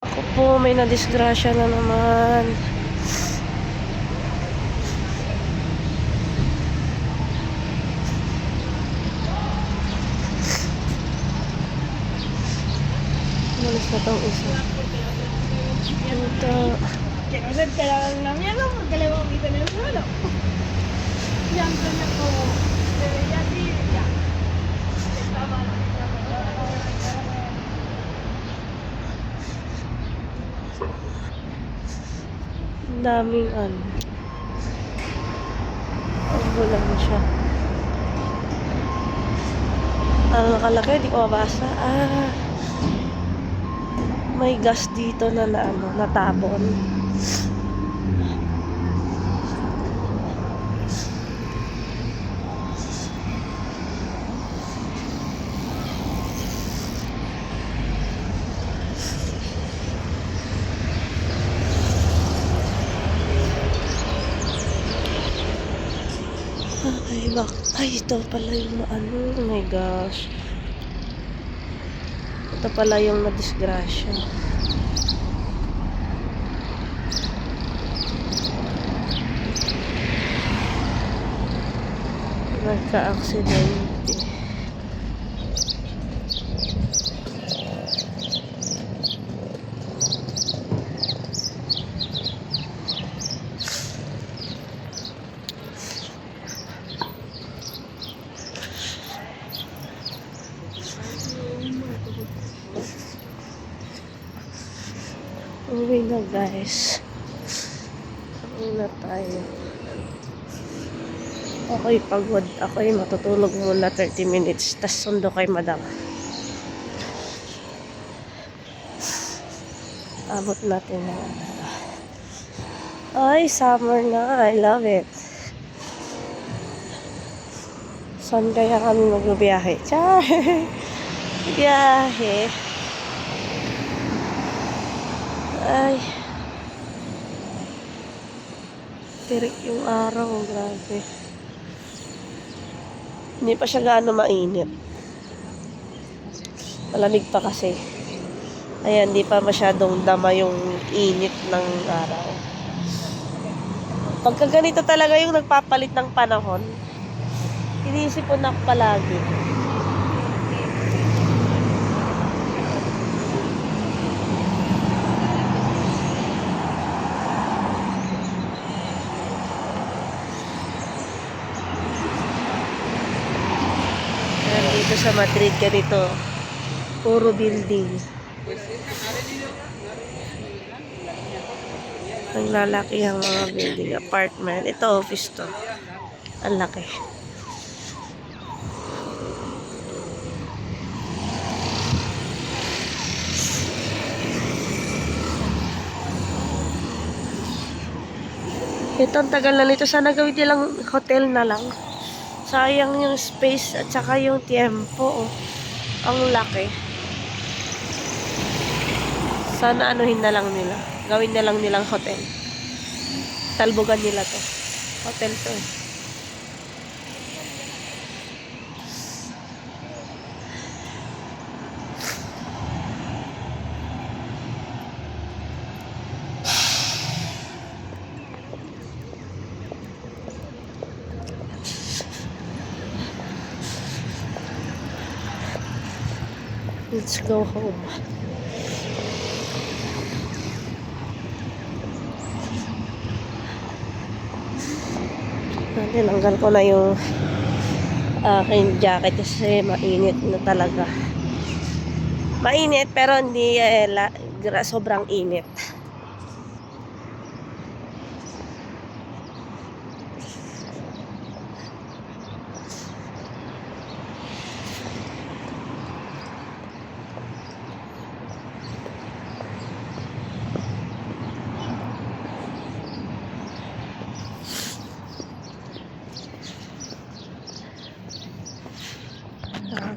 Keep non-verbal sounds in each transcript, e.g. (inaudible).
Ako po, may nadisgrasya na naman. Malis na tong isa. Puta. Que no se enteraron la mierda porque le vomité en el suelo. Ya entonces como se veía así, ya. Estaba Ang daming ano. Ang siya. Ang nakalaki, di ko mabasa. Ah, may gas dito na, na ano, natabon. Ay, bak ay, ito pala yung ano, oh my gosh. Ito pala yung nadisgrasya. Nagka-aksidente. Uwi na guys. Uwi na tayo. Ako'y pagod. Ako'y matutulog muna 30 minutes. Tapos sundo kay madam. Abot natin na. Ay, summer na. I love it. Saan kaya kami magbibiyahe? (laughs) Char! Biyahe. Ay. Tirik yung araw. Grabe. Hindi pa siya gaano mainit. Malamig pa kasi. Ayan, hindi pa masyadong dama yung init ng araw. Pagka ganito talaga yung nagpapalit ng panahon, iniisip ko na palagi. Ayan, dito sa Madrid ganito. Puro building. Ang lalaki ang mga building. Apartment. Ito office to. Ang laki. Ito ang tagal na nito. Sana gawin nilang hotel na lang. Sayang yung space at saka yung tiempo. Oh. Ang laki. Sana anuhin na lang nila. Gawin na lang nilang hotel. Talbogan nila to. Hotel to. eh. Let's go home. Tinanggal ko na yung aking jacket kasi mainit na talaga. Mainit pero hindi eh, la, sobrang init.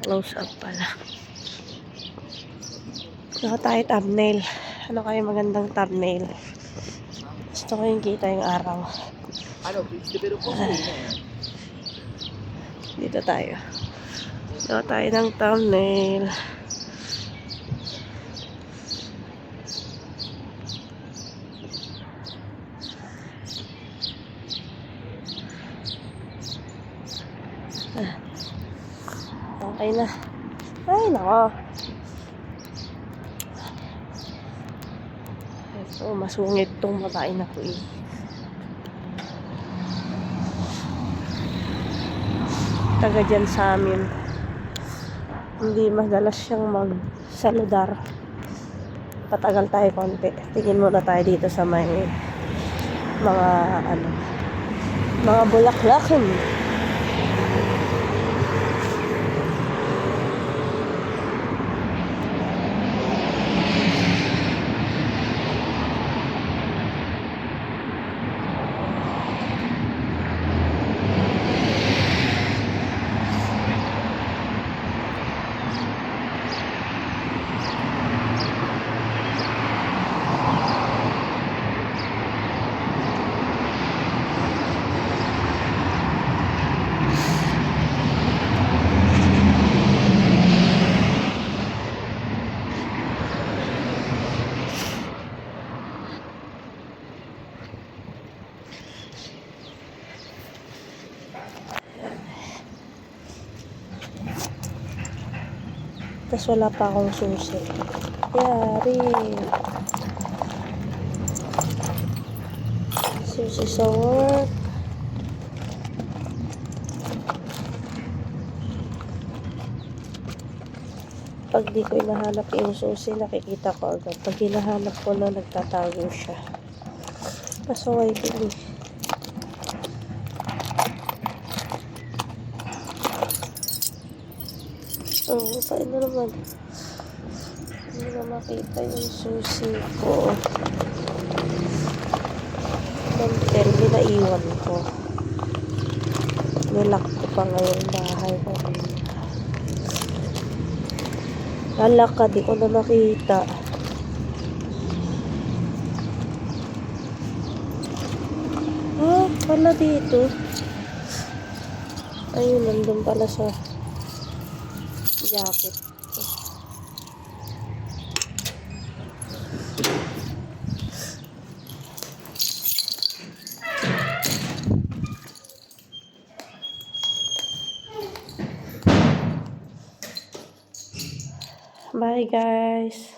close up pala. Saka tayo thumbnail. Ano kayo magandang thumbnail? Gusto ko yung kita yung araw. Ano, Dito tayo. Dito tayo ng thumbnail. Ah. Okay na. Ay, nako. Ito, masungit tong babae na ko eh. Taga dyan sa amin. Hindi madalas siyang mag-saludar. Patagal tayo konti. Tingin muna tayo dito sa may mga ano mga bulaklakin. Tapos wala pa akong susi. Yari. Susi sa work. Pag di ko hinahanap yung susi, nakikita ko agad. Pag hinahanap ko na, nagtatago siya. Pasaway din eh. Oh, paano naman? Hindi na makita yung susi ko. Mantel, binaiwan ko. Nilak ko pa ngayon bahay ko. Lalaka, di ko na nakita. Ah, pala dito. Ayun, nandun pala sa jacket. Bye guys.